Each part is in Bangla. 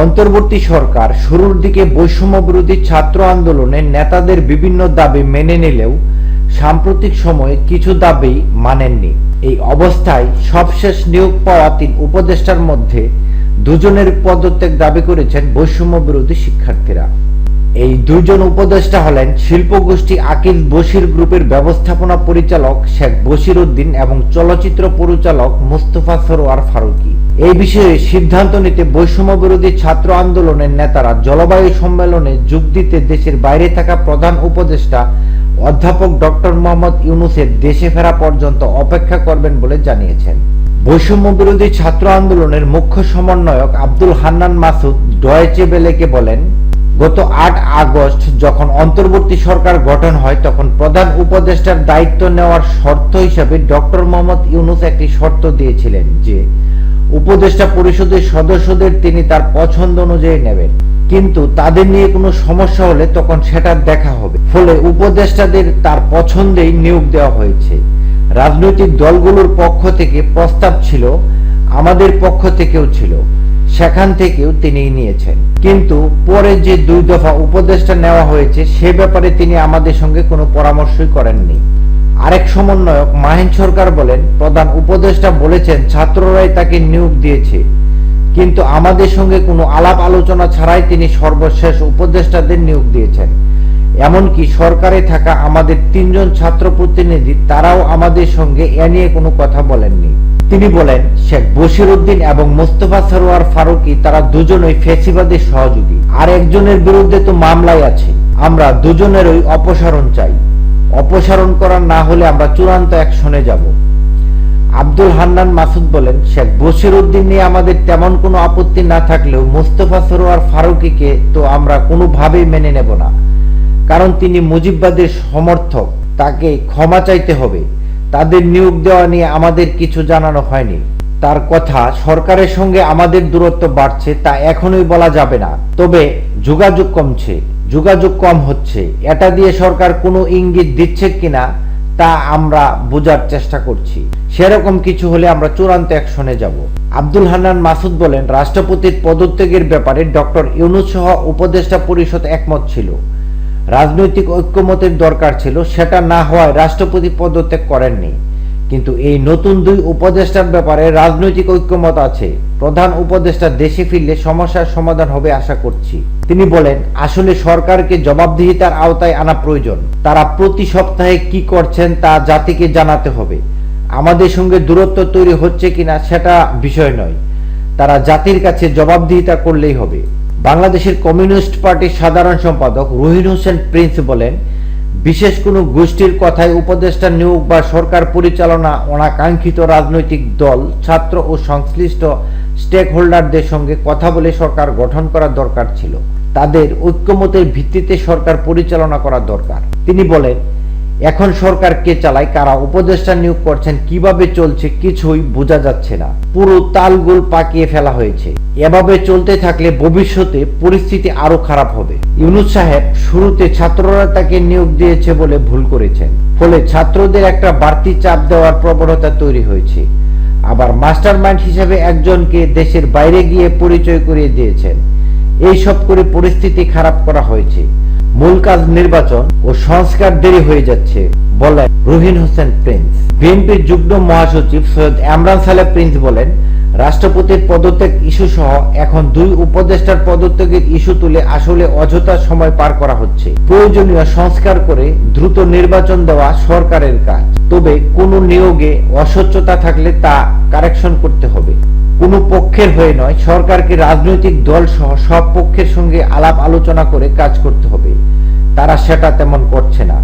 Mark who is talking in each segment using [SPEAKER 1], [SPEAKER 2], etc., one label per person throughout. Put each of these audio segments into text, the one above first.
[SPEAKER 1] অন্তর্বর্তী সরকার শুরুর দিকে বৈষম্য বিরোধী ছাত্র আন্দোলনে নেতাদের বিভিন্ন দাবি মেনে নিলেও সাম্প্রতিক সময়ে কিছু দাবি মানেননি। এই অবস্থায় সবশেষ নিয়োগ পাওয়া তিন উপদেষ্টার মধ্যে দুজনের পদত্যাগ দাবি করেছেন বৈষম্য বিরোধী শিক্ষার্থীরা। এই দুজন উপদেষ্টা হলেন শিল্পগোষ্ঠী আকিল বশির গ্রুপের ব্যবস্থাপনা পরিচালক শেখ বশির উদ্দিন এবং চলচ্চিত্র পরিচালক মুস্তফা সরোয়ার ফারুকী। এই বিষয়ে সিদ্ধান্ত নিতে বৈষম্য বিরোধী ছাত্র আন্দোলনের নেতারা জলবায়ু সম্মেলনে যোগ দিতে দেশের বাইরে থাকা প্রধান উপদেষ্টা অধ্যাপক ডক্টর মোহাম্মদ ইউনুসের দেশে ফেরা পর্যন্ত অপেক্ষা করবেন বলে জানিয়েছেন। বৈষম্য বিরোধী ছাত্র আন্দোলনের মুখ্য সমন্বয়ক আব্দুল হান্নান মাসুদ ডয়েচে বেলেকে বলেন, গত আট আগস্ট যখন অন্তর্বর্তী সরকার গঠন হয়, তখন প্রধান উপদেষ্টার দায়িত্ব নেওয়ার শর্ত হিসাবে ডক্টর মোহাম্মদ ইউনুস একটি শর্ত দিয়েছিলেন যে উপদেষ্টা পরিষদের সদস্যদের তিনি তার পছন্দ অনুযায়ী নেবেন। কিন্তু তাদের নিয়ে কোনো সমস্যা হলে তখন সেটা দেখা হবে। ফলে উপদেষ্টাদের তার পছন্দেই নিয়োগ দেওয়া হয়েছে। রাজনৈতিক দলগুলোর পক্ষ থেকে প্রস্তাব ছিল, আমাদের পক্ষ থেকেও ছিল। সেখান থেকেও তিনি নিয়েছেন। কিন্তু পরে যে দুই দফা উপদেষ্টা নেওয়া হয়েছে, সে ব্যাপারে তিনি আমাদের সঙ্গে কোনো পরামর্শই করেননি। আরেক সমন্বয়ক মাহিন সরকার বলেন, প্রধান উপদেষ্টা বলেছেন, ছাত্ররাই তাকে নিয়োগ দিয়েছে। কিন্তু আমাদের সঙ্গে কোনো আলাপ আলোচনা ছাড়াই তিনি সর্বশেষ উপদেষ্টাদের নিয়োগ দিয়েছেন। এমনকি সরকারে থাকা আমাদের তিনজন ছাত্র প্রতিনিধি, তারাও আমাদের সঙ্গে এ নিয়ে কোনো কথা বলেননি। তিনি বলেন, শেখ বশির উদ্দিন এবং মোস্তফা সরোয়ার ফারুকি, তারা দুজনই ফেসিবাদের সহযোগী। আর একজনের বিরুদ্ধে তো মামলাই আছে। আমরা দুজনেরই অপসারণ চাই। অপসারণ করা না হলে আমরা চূড়ান্ত অ্যাকশনে যাব। আব্দুল হান্নান মাসুদ বলেন, শেখ বশির উদ্দিন নিয়ে আমাদের তেমন কোনো আপত্তি না থাকলেও মোস্তফা সরোয়ার ফারুকিকে তো আমরা কোনোভাবেই মেনে নেব না। কারণ তিনি মুজিববাদের সমর্থক, তাকে ক্ষমা চাইতে হবে। তাদের নিয়োগ দেওয়া নিয়ে আমাদের কিছু জানানো হয়নি। তার কথা, সরকারের সঙ্গে আমাদের দূরত্ব বাড়ছে, তা এখনই বলা যাবে না। তবে যোগাযোগ কমছে। যোগাযোগ কম হচ্ছে। এটা দিয়ে সরকার কোনো ইঙ্গিত দিচ্ছে কিনা, তা আমরা বোঝার চেষ্টা করছি। সেরকম কিছু হলে আমরা চূড়ান্ত অ্যাকশনে যাব। আব্দুল হান্নান মাসুদ বলেন, রাষ্ট্রপতির পদত্যাগের ব্যাপারে ডক্টর ইউনুস সহ উপদেষ্টা পরিষদ একমত ছিল। রাজনৈতিক ঐক্যমতের দরকার ছিল, সেটা না হওয়ায় রাষ্ট্রপতি পদত্যাগ করেননি। কিন্তু এই নতুন দুই উপদেষ্টার ব্যাপারে রাজনৈতিক ঐক্যমত আছে। প্রধান উপদেষ্টা দেশে ফিরলে সমস্যার সমাধান হবে আশা করছি। তিনি বলেন, আসলে সরকারকে জবাবদিহিতার আওতায় আনা প্রয়োজন। তারা প্রতি সপ্তাহে কি করছেন তা জাতিকে জানাতে হবে। আমাদের সঙ্গে দূরত্ব তৈরি হচ্ছে কিনা সেটা বিষয় নয়। তারা জাতির কাছে জবাবদিহিতা করলেই হবে। বাংলাদেশের কমিউনিস্ট পার্টির সাধারণ সম্পাদক রহিন হোসেন প্রিন্স বলেন বিশেষ কোনো গোষ্ঠীর কথায় উপদেষ্টা নিয়োগ বা সরকার পরিচালনা অনাকাঙ্ক্ষিত রাজনৈতিক দল, ছাত্র ও সংশ্লিষ্ট স্টেক হোল্ডারদের সঙ্গে কথা বলে সরকার গঠন করা দরকার ছিল। তাদের ঐক্যমতের ভিত্তিতে সরকার পরিচালনা করা দরকার। তিনি বলেন, এখন সরকার কে চালায়, কারা উপদেষ্টা নিয়োগ করছেন, কীভাবে চলছে কিছুই বোঝা যাচ্ছে না। পুরো তালগোল পাকিয়ে ফেলা হয়েছে। এভাবে চলতে থাকলে ভবিষ্যতে পরিস্থিতি আরও খারাপ হবে। ইউনুস সাহেব শুরুতে ছাত্ররা তাকে নিয়োগ দিয়েছে বলে ভুল করেছেন। ফলে ছাত্রদের একটা বাড়তি চাপ দেওয়ার প্রবণতা তৈরি হয়েছে। আবার মাস্টার মাইন্ড হিসেবে একজনকে দেশের বাইরে গিয়ে পরিচয় করিয়ে দিয়েছেন। এই সব করে পরিস্থিতি খারাপ করা হয়েছে। মূল কাজ নির্বাচন ও সংস্কার দেরি হয়ে যাচ্ছে বলেন রুহিন হোসেন প্রিন্স। বিএনপির যুগ্ম মহাসচিব সৈয়দ এমরান সালে প্রিন্স বলেন রাষ্ট্রপতির পদত্যাগ ইস্যু সহ এখন দুই উপদেষ্টার পদত্যাগের ইস্যু তুলে আসলে অযথা সময় পার করা হচ্ছে। প্রয়োজনীয় সংস্কার করে দ্রুত নির্বাচন দেওয়া সরকারের কাজ। তবে কোনো নিয়োগে অস্বচ্ছতা থাকলে তা কারেকশন করতে হবে। কোনো পক্ষের হয়ে নয়, সরকারকে রাজনৈতিক দল সহ সব পক্ষের সঙ্গে আলাপ আলোচনা করে কাজ করতে হবে। তারা সেটা তেমন করছে না।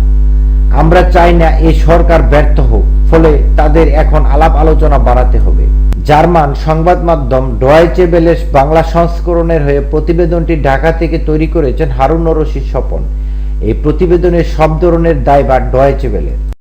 [SPEAKER 1] আমরা চাই না এই সরকার ব্যর্থ হোক, ফলে তাদের এখন আলাপ আলোচনা বাড়াতে হবে। জার্মান সংবাদ মাধ্যম ডয়েচে বেলেস বাংলা সংস্করণের হয়ে প্রতিবেদনটি ঢাকা থেকে তৈরি করেছেন হারুন রশিদ স্বপন। এই প্রতিবেদনের সব ধরনের দায়ভার ডয়েচে বেলের।